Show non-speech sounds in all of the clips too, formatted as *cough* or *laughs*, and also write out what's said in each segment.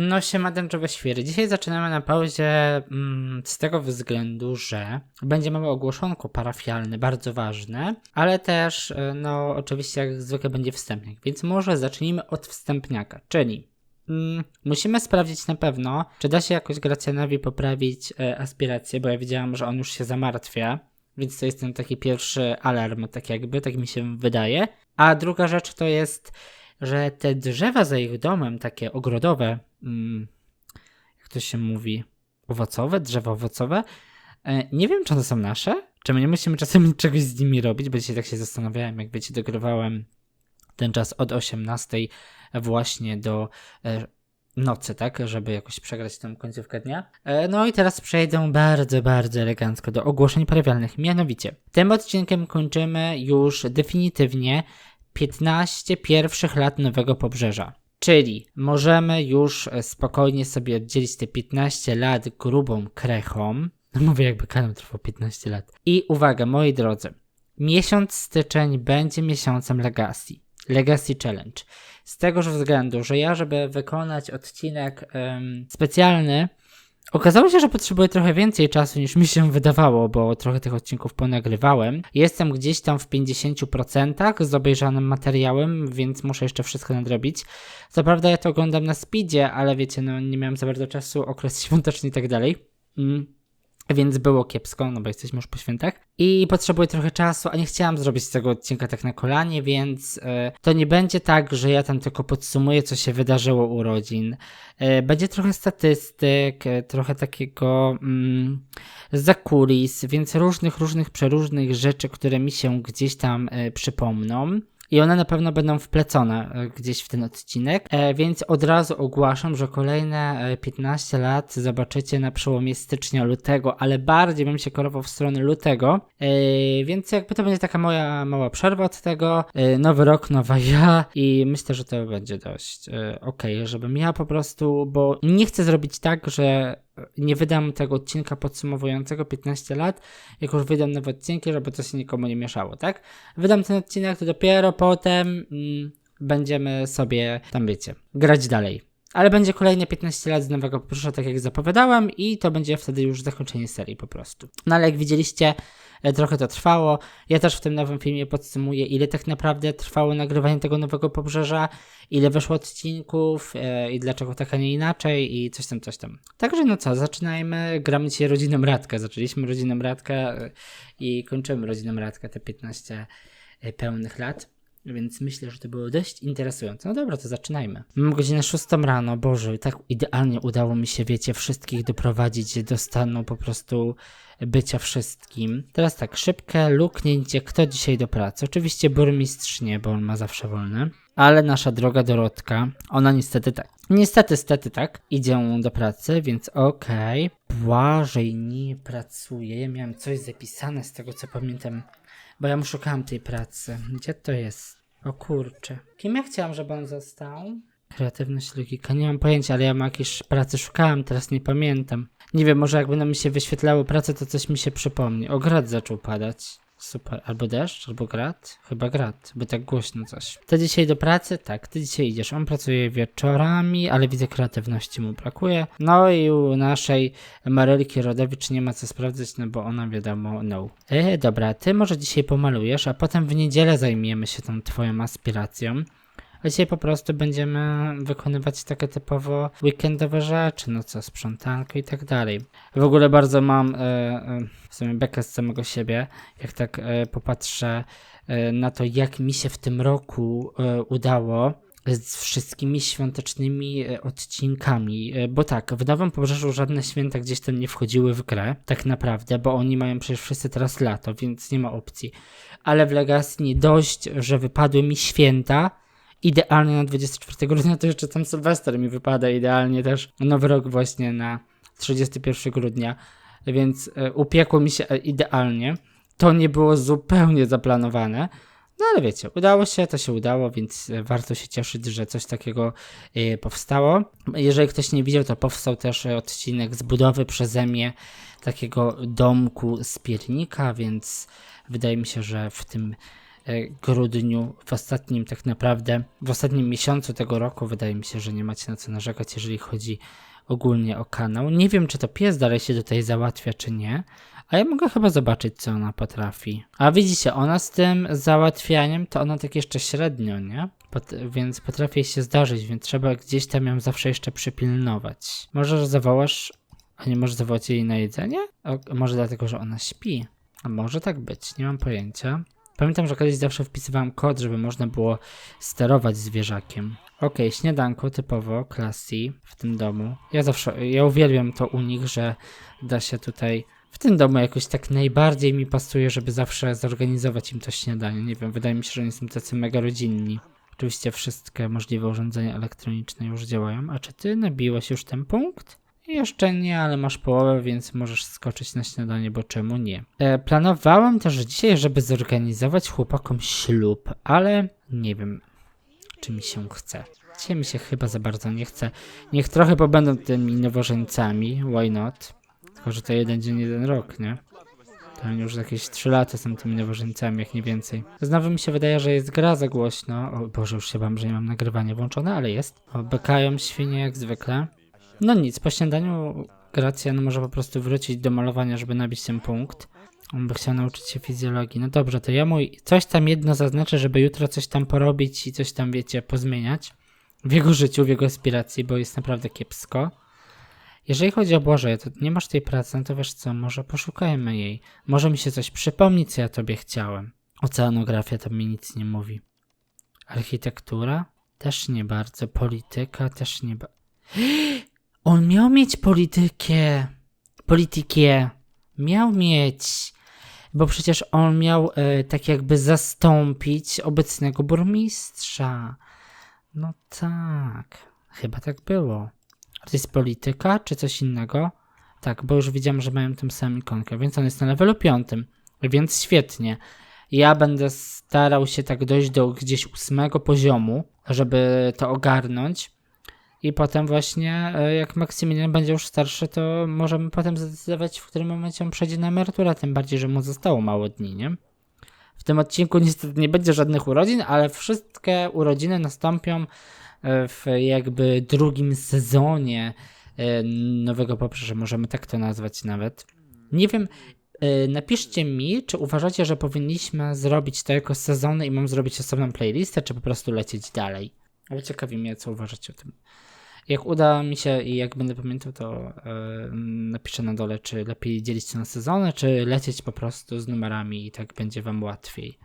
No siema tęczowe świry. Dzisiaj zaczynamy na pauzie mm, z tego względu, że będzie mały ogłoszonko parafialne, bardzo ważne, ale też, e, no oczywiście jak zwykle będzie wstępniak, więc może zacznijmy od wstępniaka, czyli mm, musimy sprawdzić na pewno, czy da się jakoś Gracjanowi poprawić e, aspirację, bo ja widziałam, że on już się zamartwia, więc to jest ten taki pierwszy alarm, tak jakby, tak mi się wydaje. A druga rzecz to jest że te drzewa za ich domem, takie ogrodowe, mm, jak to się mówi, owocowe, drzewa owocowe, e, nie wiem, czy one są nasze, czy my nie musimy czasem *laughs* czegoś z nimi robić, bo dzisiaj tak się zastanawiałem, jak wiecie, dogrywałem ten czas od 18 właśnie do e, nocy, tak, żeby jakoś przegrać tę końcówkę dnia. E, no i teraz przejdę bardzo, bardzo elegancko do ogłoszeń parawialnych. Mianowicie, tym odcinkiem kończymy już definitywnie 15 pierwszych lat Nowego Pobrzeża. Czyli możemy już e, spokojnie sobie oddzielić te 15 lat grubą krechą. No mówię, jakby kanał trwał 15 lat. I uwaga, moi drodzy, miesiąc styczeń będzie miesiącem Legacy. Legacy Challenge. Z tegoż względu, że ja, żeby wykonać odcinek um, specjalny, Okazało się, że potrzebuję trochę więcej czasu niż mi się wydawało, bo trochę tych odcinków ponagrywałem. Jestem gdzieś tam w 50% z obejrzanym materiałem, więc muszę jeszcze wszystko nadrobić. Co prawda ja to oglądam na speedzie, ale wiecie, no nie miałem za bardzo czasu, okres świąteczny i tak dalej. Mm. Więc było kiepsko, no bo jesteśmy już po świętach. I potrzebuję trochę czasu, a nie chciałam zrobić tego odcinka tak na kolanie, więc yy, to nie będzie tak, że ja tam tylko podsumuję, co się wydarzyło u rodzin. Yy, będzie trochę statystyk, yy, trochę takiego mm, zakulis, więc różnych, różnych, przeróżnych rzeczy, które mi się gdzieś tam przypomną i one na pewno będą wplecone e, gdzieś w ten odcinek, e, więc od razu ogłaszam, że kolejne 15 e, lat zobaczycie na przełomie stycznia-lutego, ale bardziej bym się kierował w stronę lutego, więc jakby to będzie taka moja mała przerwa od tego, nowy rok, nowa ja i myślę, że to będzie dość ok, żebym ja po prostu, bo nie chcę zrobić tak, że nie wydam tego odcinka podsumowującego 15 lat, jak już wydam nowe odcinki, żeby to się nikomu nie mieszało, tak? Wydam ten odcinek, to dopiero potem mm, będziemy sobie, tam wiecie, grać dalej. Ale będzie kolejne 15 lat z nowego poprosza, tak jak zapowiadałem, i to będzie wtedy już zakończenie serii po prostu. No ale jak widzieliście, trochę to trwało. Ja też w tym nowym filmie podsumuję, ile tak naprawdę trwało nagrywanie tego nowego pobrzeża, ile wyszło odcinków e, i dlaczego tak, a nie inaczej i coś tam, coś tam. Także no co, zaczynajmy. Gramy dzisiaj rodziną Radkę. Zaczęliśmy rodziną Radkę e, i kończymy rodziną Radkę te 15 pełnych lat. Więc myślę, że to było dość interesujące. No dobra, to zaczynajmy. Mam godzinę 6 rano, Boże, tak idealnie udało mi się, wiecie, wszystkich doprowadzić do stanu po prostu bycia wszystkim. Teraz tak, szybkie luknięcie, kto dzisiaj do pracy. Oczywiście burmistrz nie, bo on ma zawsze wolne. Ale nasza droga Dorotka, ona niestety tak, niestety, stety tak, idzie do pracy, więc okej. Okay. Błażej nie pracuje. Ja miałem coś zapisane z tego, co pamiętam, bo ja mu szukałam tej pracy. Gdzie to jest? O kurczę. Kim ja chciałam, żeby on został? Kreatywność, logika, nie mam pojęcia, ale ja mu jakiejś pracy szukałem, teraz nie pamiętam. Nie wiem, może jakby nam mi się wyświetlały prace, to coś mi się przypomni. O, grad zaczął padać. Super. Albo deszcz, albo grad? Chyba grad, bo tak głośno coś. Ty dzisiaj do pracy? Tak, ty dzisiaj idziesz. On pracuje wieczorami, ale widzę kreatywności mu brakuje. No i u naszej Marylki Rodowicz nie ma co sprawdzać, no bo ona wiadomo, no. E, dobra, ty może dzisiaj pomalujesz, a potem w niedzielę zajmiemy się tą twoją aspiracją. A dzisiaj po prostu będziemy wykonywać takie typowo weekendowe rzeczy, no co, sprzątanko i tak dalej. W ogóle bardzo mam e, e, w sumie bekę z samego siebie, jak tak e, popatrzę e, na to, jak mi się w tym roku udało z wszystkimi świątecznymi odcinkami, bo tak, w Nowym Pobrzeżu żadne święta gdzieś tam nie wchodziły w grę, tak naprawdę, bo oni mają przecież wszyscy teraz lato, więc nie ma opcji. Ale w Legacy dość, że wypadły mi święta, idealnie na 24 grudnia, to jeszcze tam Sylwester mi wypada idealnie też. Nowy rok właśnie na 31 grudnia, więc e, upiekło mi się e, idealnie. To nie było zupełnie zaplanowane. No ale wiecie, udało się, to się udało, więc e, warto się cieszyć, że coś takiego powstało. Jeżeli ktoś nie widział, to powstał też odcinek z budowy przeze mnie takiego domku z piernika, więc wydaje mi się, że w tym grudniu, w ostatnim tak naprawdę, w ostatnim miesiącu tego roku wydaje mi się, że nie macie na co narzekać, jeżeli chodzi ogólnie o kanał. Nie wiem, czy to pies dalej się tutaj załatwia, czy nie, a ja mogę chyba zobaczyć, co ona potrafi. A widzicie, ona z tym załatwianiem, to ona tak jeszcze średnio, nie? Pot więc potrafi się zdarzyć, więc trzeba gdzieś tam ją zawsze jeszcze przypilnować. Może zawołasz, a nie możesz zawołać jej na jedzenie? O, może dlatego, że ona śpi. A może tak być, nie mam pojęcia. Pamiętam, że kiedyś zawsze wpisywałem kod, żeby można było sterować zwierzakiem. Okej, śniadanko typowo, classy w tym domu. Ja zawsze, ja uwielbiam to u nich, że da się tutaj w tym domu jakoś tak najbardziej mi pasuje, żeby zawsze zorganizować im to śniadanie. Nie wiem, wydaje mi się, że oni są tacy mega rodzinni. Oczywiście wszystkie możliwe urządzenia elektroniczne już działają. A czy ty nabiłeś już ten punkt? Jeszcze nie, ale masz połowę, więc możesz skoczyć na śniadanie, bo czemu nie? E, planowałem też dzisiaj, żeby zorganizować chłopakom ślub, ale nie wiem, czy mi się chce. Dzisiaj mi się chyba za bardzo nie chce. Niech trochę pobędą tymi nowożeńcami, why not? Tylko, że to jeden dzień, jeden rok, nie? To już jakieś 3 lata są tymi nowożeńcami, jak nie więcej. Znowu mi się wydaje, że jest gra za głośno. O Boże, już się bam, że nie mam nagrywania włączone, ale jest. O, bekają świnie jak zwykle. No nic, po śniadaniu Gracjan może po prostu wrócić do malowania, żeby nabić ten punkt. On by chciał nauczyć się fizjologii. No dobrze, to ja mu coś tam jedno zaznaczę, żeby jutro coś tam porobić i coś tam, wiecie, pozmieniać w jego życiu, w jego aspiracji, bo jest naprawdę kiepsko. Jeżeli chodzi o Błażeję, to nie masz tej pracy, no to wiesz co, może poszukajmy jej. Może mi się coś przypomni, co ja tobie chciałem. Oceanografia to mi nic nie mówi. Architektura? Też nie bardzo. Polityka? Też nie bardzo. *gasps* On miał mieć politykę. Politykę. Miał mieć. Bo przecież on miał e, tak jakby zastąpić obecnego burmistrza. No tak. Chyba tak było. To jest polityka, czy coś innego? Tak, bo już widziałem, że mają tym samym ikonkę, więc on jest na levelu piątym. Więc świetnie. Ja będę starał się tak dojść do gdzieś ósmego poziomu, żeby to ogarnąć. I potem właśnie, e, jak Maksymilian będzie już starszy, to możemy potem zdecydować, w którym momencie on przejdzie na emeryturę, tym bardziej, że mu zostało mało dni, nie? W tym odcinku niestety nie będzie żadnych urodzin, ale wszystkie urodziny nastąpią e, w jakby drugim sezonie e, Nowego Pobrzeża, możemy tak to nazwać nawet. Nie wiem, napiszcie mi, czy uważacie, że powinniśmy zrobić to jako sezony i mam zrobić osobną playlistę, czy po prostu lecieć dalej. Ale ciekawi mnie, co uważacie o tym. Jak uda mi się i jak będę pamiętał, to yy, napiszę na dole, czy lepiej dzielić się na sezony, czy lecieć po prostu z numerami i tak będzie wam łatwiej.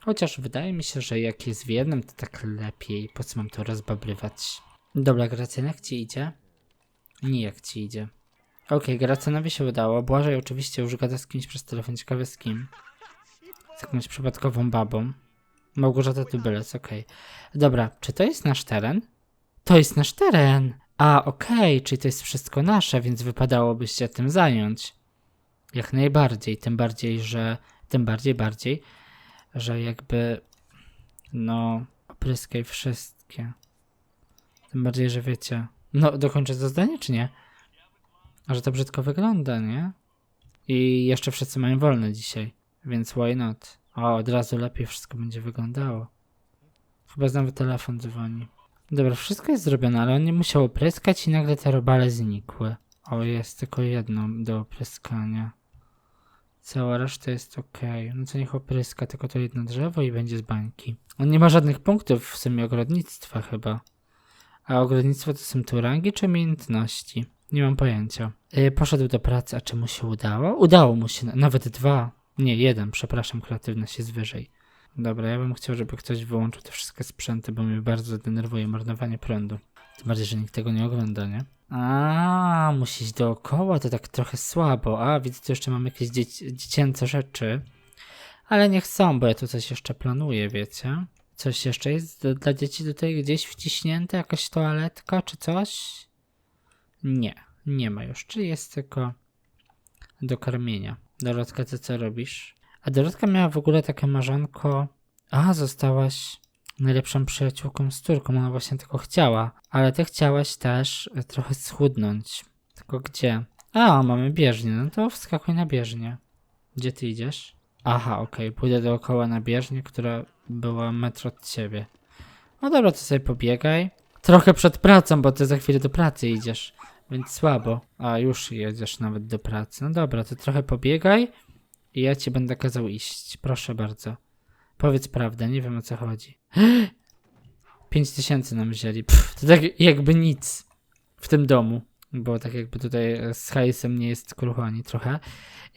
Chociaż wydaje mi się, że jak jest w jednym, to tak lepiej. Po co mam to rozbabrywać? Dobra, Gracjan, jak ci idzie? Nie jak ci idzie. Okej, okay, Gracjanowi się udało. Błażej oczywiście już gada z kimś przez telefon, ciekawe z kim. Z jakąś przypadkową babą. Małgorzata Tubylec, okej. Okay. Dobra, czy to jest nasz teren? To jest nasz teren. A, okej, okay, czyli to jest wszystko nasze, więc wypadałoby się tym zająć. Jak najbardziej, tym bardziej, że... Tym bardziej, bardziej, że jakby... No, opryskaj wszystkie. Tym bardziej, że wiecie... No, dokończę to zdanie, czy nie? A że to brzydko wygląda, nie? I jeszcze wszyscy mają wolne dzisiaj, więc why not? O, od razu lepiej wszystko będzie wyglądało. Chyba znowu telefon dzwoni. Dobra, wszystko jest zrobione, ale on nie musiał opryskać i nagle te robale znikły. O, jest tylko jedno do opryskania. Cała reszta jest ok. No to niech opryska tylko to jedno drzewo i będzie z bańki. On nie ma żadnych punktów w sumie ogrodnictwa chyba. A ogrodnictwo to są tu rangi czy umiejętności? Nie mam pojęcia. Yy, poszedł do pracy, a czy mu się udało? Udało mu się, nawet dwa. Nie, jeden, przepraszam, kreatywność jest wyżej. Dobra, ja bym chciał, żeby ktoś wyłączył te wszystkie sprzęty, bo mnie bardzo denerwuje marnowanie prądu. Tym bardziej, że nikt tego nie ogląda, nie? A, musi iść dookoła, to tak trochę słabo. A, widzę, tu jeszcze mam jakieś dzieci dziecięce rzeczy. Ale nie chcą, bo ja tu coś jeszcze planuję, wiecie? Coś jeszcze jest dla dzieci tutaj gdzieś wciśnięte? Jakaś toaletka czy coś? Nie, nie ma już. Czy jest tylko do karmienia. Dorotka, ty co robisz? A Dorotka miała w ogóle takie marzonko. A, zostałaś najlepszą przyjaciółką z córką. Ona właśnie tego chciała. Ale ty chciałaś też trochę schudnąć. Tylko gdzie? A, mamy bieżnię. No to wskakuj na bieżnię. Gdzie ty idziesz? Aha, okej, pójdę dookoła na bieżnię, która była metr od ciebie. No dobra, to sobie pobiegaj. Trochę przed pracą, bo ty za chwilę do pracy idziesz, więc słabo. A już jedziesz nawet do pracy. No dobra, to trochę pobiegaj i ja ci będę kazał iść. Proszę bardzo. Powiedz prawdę, nie wiem o co chodzi. *gasps* 5 tysięcy nam wzięli. Pff, to tak jakby nic w tym domu. Bo tak jakby tutaj e, z hajsem nie jest krucho ani trochę.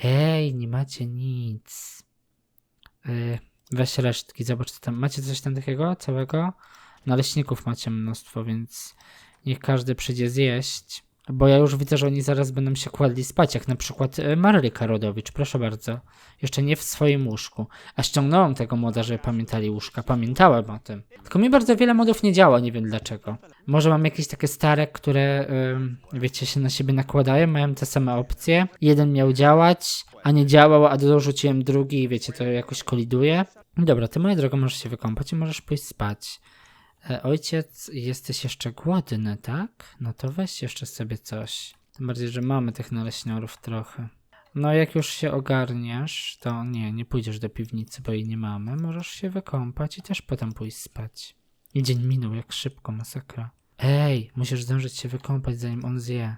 Ej, nie macie nic. Yy, weź resztki, zobacz co tam. Macie coś tam takiego całego? Naleśników macie mnóstwo, więc niech każdy przyjdzie zjeść. Bo ja już widzę, że oni zaraz będą się kładli spać, jak na przykład e, Maryka Rodowicz, proszę bardzo. Jeszcze nie w swoim łóżku. A ściągnąłem tego moda, żeby pamiętali łóżka. Pamiętałem o tym. Tylko mi bardzo wiele modów nie działa, nie wiem dlaczego. Może mam jakieś takie stare, które, ym, wiecie, się na siebie nakładają, mają te same opcje. Jeden miał działać, a nie działał, a dorzuciłem drugi i wiecie, to jakoś koliduje. Dobra, ty moja droga możesz się wykąpać i możesz pójść spać. E, ojciec, jesteś jeszcze głodny, tak? No to weź jeszcze sobie coś. Tym bardziej, że mamy tych naleśniorów trochę. No jak już się ogarniesz, to nie, nie pójdziesz do piwnicy, bo jej nie mamy. Możesz się wykąpać i też potem pójść spać. I dzień minął jak szybko, masakra. Ej, musisz zdążyć się wykąpać zanim on zje.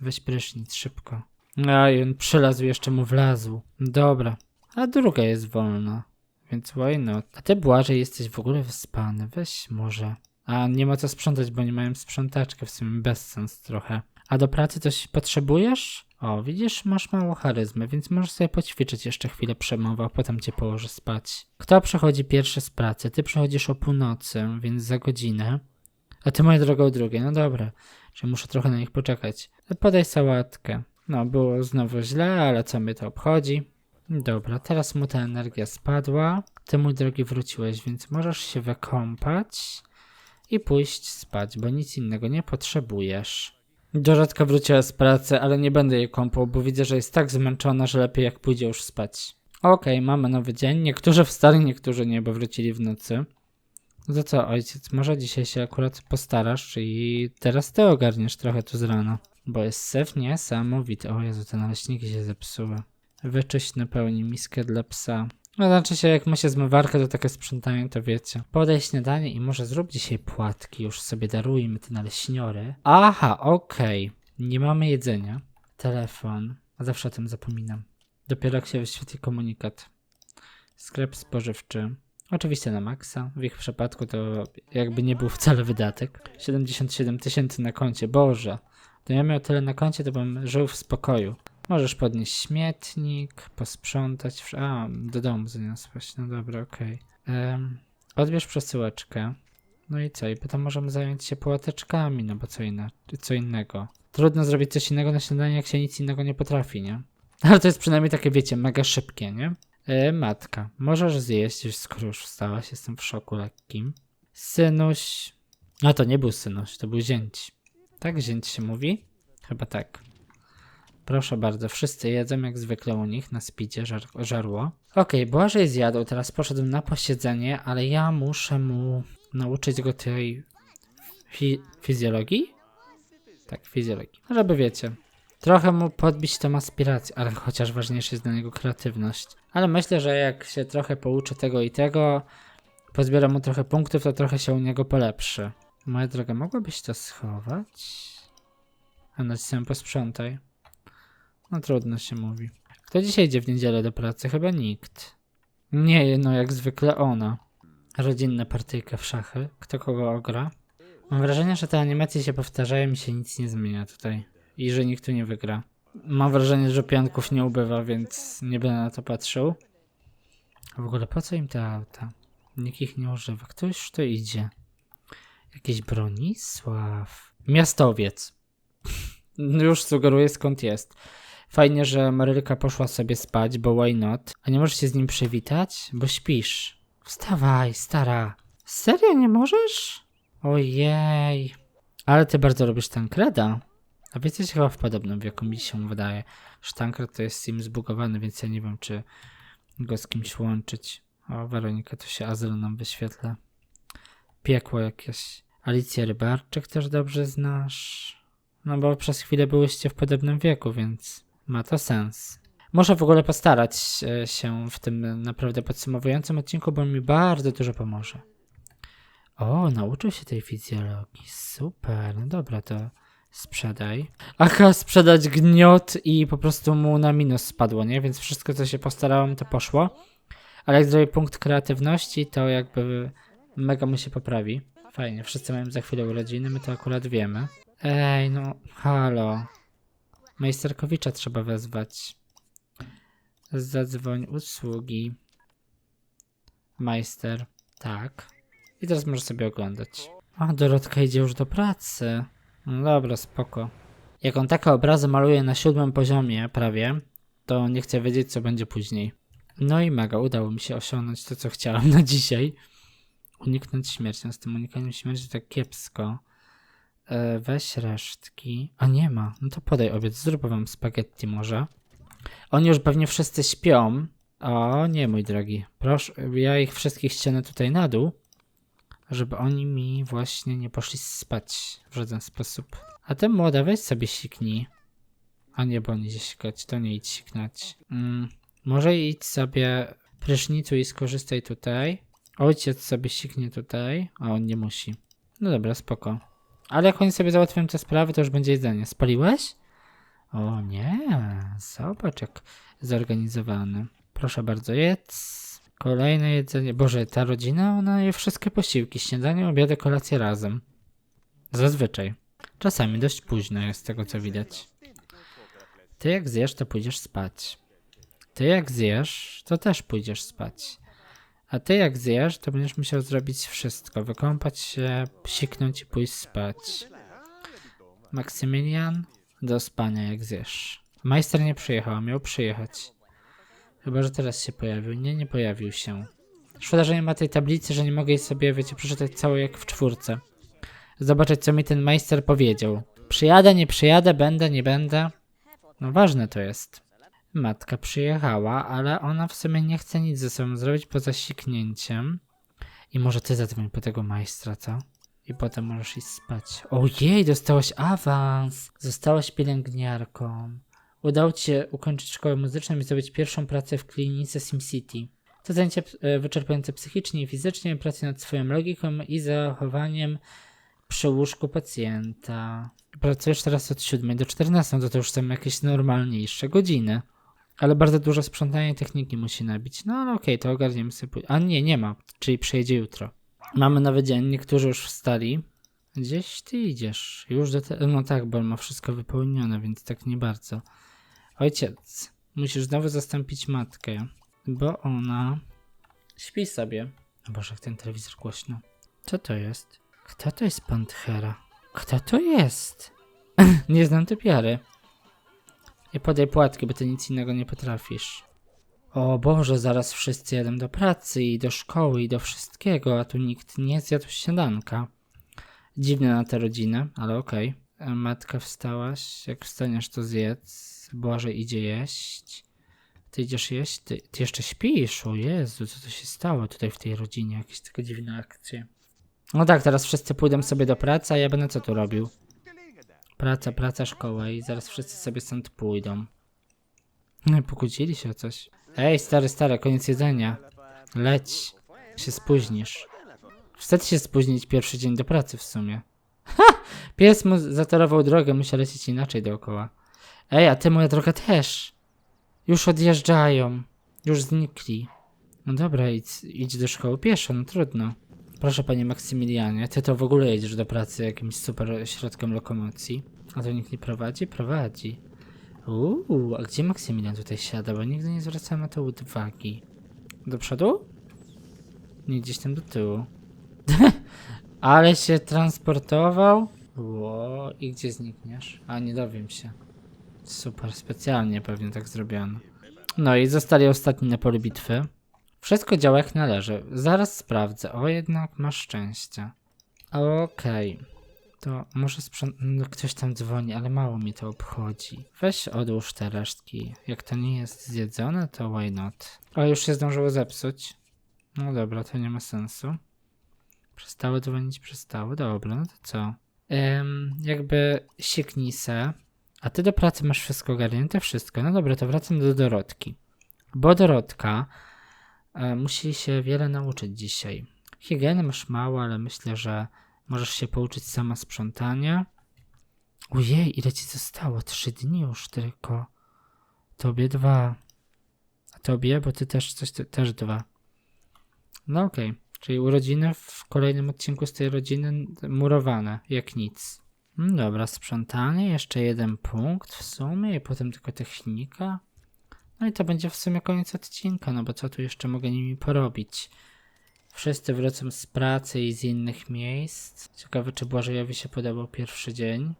Weź prysznic, szybko. Aj, on przylazł, jeszcze mu wlazł. Dobra, a druga jest wolna. Więc why not? A ty, Błażej, jesteś w ogóle wyspany. Weź może. A nie ma co sprzątać, bo nie mają sprzątaczkę, w sumie bez sens trochę. A do pracy coś potrzebujesz? O, widzisz, masz mało charyzmy, więc możesz sobie poćwiczyć jeszcze chwilę przemowę, a potem cię położę spać. Kto przychodzi pierwszy z pracy? Ty przychodzisz o północy, więc za godzinę. A ty, moja droga, o drugiej. No dobra, czyli muszę trochę na nich poczekać. Podaj sałatkę. No, było znowu źle, ale co mnie to obchodzi? Dobra, teraz mu ta energia spadła. Ty, mój drogi, wróciłeś, więc możesz się wykąpać i pójść spać, bo nic innego nie potrzebujesz. Dorzotka wróciła z pracy, ale nie będę jej kąpał, bo widzę, że jest tak zmęczona, że lepiej jak pójdzie już spać. Okej, mamy nowy dzień. Niektórzy wstali, niektórzy nie, bo wrócili w nocy. No co, ojciec, może dzisiaj się akurat postarasz i teraz ty ogarniesz trochę tu z rana. Bo jest syf niesamowity. O Jezu, te naleśniki się zepsuły. Wyczyść napełni miskę dla psa. No znaczy się, jak ma się zmywarkę, to takie sprzątanie, to wiecie. Podaj śniadanie i może zrób dzisiaj płatki, już sobie darujmy te naleśniory. Aha, okej. Nie mamy jedzenia. Telefon. A zawsze o tym zapominam. Dopiero jak się wyświetli komunikat. Sklep spożywczy. Oczywiście na maksa. W ich przypadku to jakby nie był wcale wydatek. 77 tysięcy na koncie. Boże. To ja miał tyle na koncie, to bym żył w spokoju. Możesz podnieść śmietnik, posprzątać. A, do domu zaniosłeś. No dobra, okej. Em, Odbierz przesyłeczkę. No i co? I potem możemy zająć się płateczkami, no bo co, inna, co innego. Trudno zrobić coś innego na śniadanie, jak się nic innego nie potrafi, nie? *laughs* Ale to jest przynajmniej takie, wiecie, mega szybkie, nie? E, matka, możesz zjeść, już wstałaś, jestem w szoku lekkim. Synuś... No to nie był synuś, to był zięć. Tak zięć się mówi? Chyba tak. Proszę bardzo, wszyscy jedzą jak zwykle u nich na spidzie żar żarło. Okej, Błażej zjadł, teraz poszedł na posiedzenie, ale ja muszę mu nauczyć go tej fi fizjologii? Tak, fizjologii. No, Żeby wiecie, trochę mu podbić tą aspirację, ale chociaż ważniejsza jest dla niego kreatywność. Ale myślę, że jak się trochę pouczy tego i tego, pozbiera mu trochę punktów, to trochę się u niego polepszy. Moja droga, mogłabyś to schować? A nacisem posprzątaj. No trudno się mówi. Kto dzisiaj idzie w niedzielę do pracy? Chyba nikt. Nie, no jak zwykle ona. Rodzinna partyjka w szachy. Kto kogo ogra? Mam wrażenie, że te animacje się powtarzają i się nic nie zmienia tutaj. I że nikt tu nie wygra. Mam wrażenie, że pianków nie ubywa, więc nie będę na to patrzył. A w ogóle po co im te auta? Nikt ich nie używa. Kto już tu idzie? Jakiś Bronisław? Miastowiec. *laughs* już sugeruję skąd jest. Fajnie, że Marylka poszła sobie spać, bo why not? A nie możesz się z nim przywitać? Bo śpisz. Wstawaj, stara. Serio nie możesz? Ojej. Ale ty bardzo lubisz Tankreda. A wy jesteś chyba w podobnym wieku, mi się wydaje. Sztankred to jest sim zbugowany, więc ja nie wiem, czy go z kimś łączyć. O, Weronika, tu się Azyl nam wyświetla. Piekło jakieś. Alicję Rybarczyk też dobrze znasz. No bo przez chwilę byłyście w podobnym wieku, więc ma to sens. Muszę w ogóle postarać e, się w tym naprawdę podsumowującym odcinku, bo mi bardzo dużo pomoże. O, nauczył się tej fizjologii. Super. No dobra, to sprzedaj. Aha, sprzedać gniot i po prostu mu na minus spadło, nie? Więc wszystko, co się postarałem, to poszło. Ale jak zrobię punkt kreatywności, to jakby mega mu się poprawi. Fajnie, wszyscy mają za chwilę urodziny, my to akurat wiemy. Ej, no, halo. Majsterkowicza trzeba wezwać. Zadzwoń usługi. Majster. Tak. I teraz możesz sobie oglądać. A, Dorotka idzie już do pracy. No dobra, spoko. Jak on takie obrazy maluje na siódmym poziomie prawie, to nie chcę wiedzieć, co będzie później. No i mega, udało mi się osiągnąć to, co chciałem na *laughs* dzisiaj. Uniknąć śmierci. No z tym unikaniem śmierci tak kiepsko. E, weź resztki. A nie ma. No to podaj obiad. Zrób wam spaghetti może. Oni już pewnie wszyscy śpią. O, nie, mój drogi. Proszę, ja ich wszystkich ścianę tutaj na dół, żeby oni mi właśnie nie poszli spać w żaden sposób. A ty młoda, weź sobie siknij. A nie, bo nie idzie sikać, to nie idź siknąć. Mm, może idź sobie prysznicu i skorzystaj tutaj. Ojciec sobie siknie tutaj, a on nie musi. No dobra, spoko. Ale jak oni sobie załatwią te sprawy, to już będzie jedzenie. Spaliłeś? O nie, zobacz jak zorganizowany. Proszę bardzo, jedz. Kolejne jedzenie. Boże, ta rodzina, ona je wszystkie posiłki. Śniadanie, obiady, kolacje razem. Zazwyczaj. Czasami dość późno jest z tego co widać. Ty jak zjesz, to pójdziesz spać. Ty jak zjesz, to też pójdziesz spać. A ty jak zjesz, to będziesz musiał zrobić wszystko. Wykąpać się, psiknąć i pójść spać. Maksymilian, do spania jak zjesz. Majster nie przyjechał, miał przyjechać. Chyba, że teraz się pojawił. Nie, nie pojawił się. Szkoda, że nie ma tej tablicy, że nie mogę jej sobie, wiecie, przeczytać całej jak w czwórce. Zobaczyć, co mi ten majster powiedział. Przyjadę, nie przyjadę, będę, nie będę. No ważne to jest. Matka przyjechała, ale ona w sumie nie chce nic ze sobą zrobić poza siknięciem. I może ty zadzwoń po tego majstra, co? I potem możesz iść spać. Ojej, dostałaś awans! Zostałaś pielęgniarką. Udało ci się ukończyć szkołę muzyczną i zdobyć pierwszą pracę w klinice SimCity. To zajęcie e, wyczerpujące psychicznie i fizycznie, praca nad swoją logiką i zachowaniem przy łóżku pacjenta. Pracujesz teraz od 7 do 14, to, to już są jakieś normalniejsze godziny. Ale bardzo dużo sprzątania techniki musi nabić. No ale okej, to ogarniemy sobie. A nie, nie ma, czyli przyjedzie jutro. Mamy nowy dzień, niektórzy już wstali. Gdzieś ty idziesz. Już do te... No tak, bo ma wszystko wypełnione, więc tak nie bardzo. Ojciec, musisz znowu zastąpić matkę, bo ona śpi sobie. Boże, jak ten telewizor głośno. Co to jest? Kto to jest Panthera? Kto to jest? *laughs* nie znam typiary. Nie podaj płatki, bo ty nic innego nie potrafisz. O Boże, zaraz wszyscy jadą do pracy i do szkoły i do wszystkiego, a tu nikt nie zjadł śniadanka. Dziwne na tę rodzinę, ale okej. E, Matka wstałaś, jak wstaniesz to zjedz. Boże idzie jeść. Ty idziesz jeść? Ty, ty jeszcze śpisz? O Jezu, co to się stało tutaj w tej rodzinie? Jakieś takie dziwne akcje. No tak, teraz wszyscy pójdą sobie do pracy, a ja będę co tu robił? Praca, praca, szkoła i zaraz wszyscy sobie stąd pójdą. No i pokłócili się o coś. Ej, stary, stary, koniec jedzenia. Leć. Się spóźnisz. Wstać się spóźnić pierwszy dzień do pracy w sumie. Ha! Pies mu zatorował drogę, musi lecieć inaczej dookoła. Ej, a ty moja droga też. Już odjeżdżają. Już znikli. No dobra, idź, idź do szkoły pieszo, no trudno. Proszę panie Maksymilianie, ty to w ogóle jedziesz do pracy jakimś super środkiem lokomocji. A to nikt nie prowadzi? Prowadzi. Uuu, a gdzie Maksymilian tutaj siada? Bo nigdy nie zwracałem na to uwagi. Do przodu? Nie, gdzieś tam do tyłu. *laughs* Ale się transportował? Ło, i gdzie znikniesz? A, nie dowiem się. Super, specjalnie pewnie tak zrobiono. No i zostali ostatni na polu bitwy. Wszystko działa jak należy. Zaraz sprawdzę. O, jednak masz szczęście. Okej. To może. No, ktoś tam dzwoni, ale mało mi to obchodzi. Weź odłóż te resztki. Jak to nie jest zjedzone, to why not? O, już się zdążyło zepsuć. No dobra, to nie ma sensu. Przestało dzwonić, przestało. Dobra, no to co? Jakby siknij se. A ty do pracy masz wszystko ogarnięte? Wszystko. No dobra, to wracam do Dorotki. Bo Dorotka musi się wiele nauczyć dzisiaj. Higieny masz mało, ale myślę, że możesz się pouczyć sama sprzątania. Ojej, ile ci zostało? Trzy dni już tylko. Tobie dwa. A tobie? Bo ty też coś, też dwa. No okej. Czyli urodziny w kolejnym odcinku z tej rodziny murowane, jak nic. Dobra, sprzątanie, jeszcze jeden punkt w sumie i potem tylko technika. No i to będzie w sumie koniec odcinka, no bo co tu jeszcze mogę nimi porobić? Wszyscy wrócą z pracy i z innych miejsc. Ciekawe, czy Błażejowi się podobał pierwszy dzień.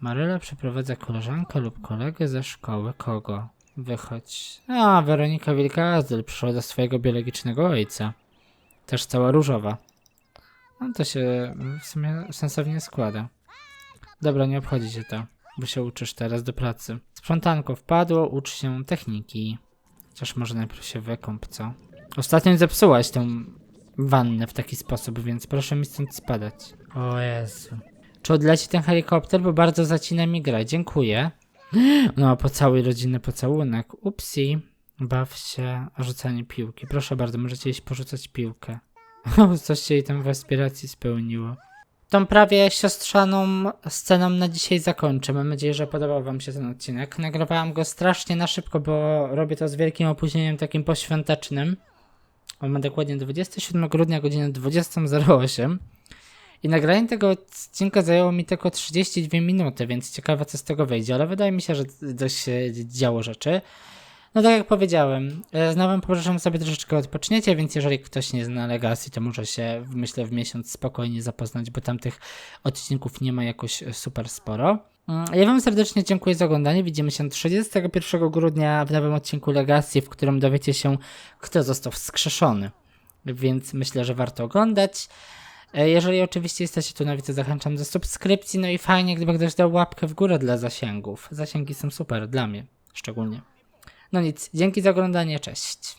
Maryla przeprowadza koleżankę lub kolegę ze szkoły. Kogo? Wychodź. A, Weronika Wilkazel przyszła do swojego biologicznego ojca. Też cała różowa. No to się w sumie sensownie składa. Dobra, nie obchodzi się to, bo się uczysz teraz do pracy. Sprzątanko wpadło, ucz się techniki. Chociaż może najpierw się wykąp, co? Ostatnio zepsułaś tą wannę w taki sposób, więc proszę mi stąd spadać. O Jezu. Czy odleci ten helikopter, bo bardzo zacina mi gra. Dziękuję. No, po całej rodziny pocałunek. Upsi. Baw się rzucanie piłki. Proszę bardzo, możecie iść porzucać piłkę. *laughs* Coś się jej tam w aspiracji spełniło. Tą prawie siostrzaną sceną na dzisiaj zakończę. Mam nadzieję, że podobał Wam się ten odcinek. Nagrywałem go strasznie na szybko, bo robię to z wielkim opóźnieniem takim poświątecznym. On ma dokładnie 27 grudnia, godzinę 20.08. I nagranie tego odcinka zajęło mi tylko 32 minuty, więc ciekawe co z tego wyjdzie, ale wydaje mi się, że dość się działo rzeczy. No tak jak powiedziałem, e, z nowym poproszę sobie troszeczkę odpoczniecie, więc jeżeli ktoś nie zna Legacy, to może się myślę w miesiąc spokojnie zapoznać, bo tamtych odcinków nie ma jakoś e, super sporo. Mm, Ja Wam serdecznie dziękuję za oglądanie. Widzimy się 31 grudnia w nowym odcinku Legacy, w którym dowiecie się, kto został wskrzeszony. Więc myślę, że warto oglądać. E, Jeżeli oczywiście jesteście tu nowi, to zachęcam do subskrypcji. No i fajnie, gdyby ktoś dał łapkę w górę dla zasięgów. Zasięgi są super, dla mnie szczególnie. No nic, dzięki za oglądanie, cześć.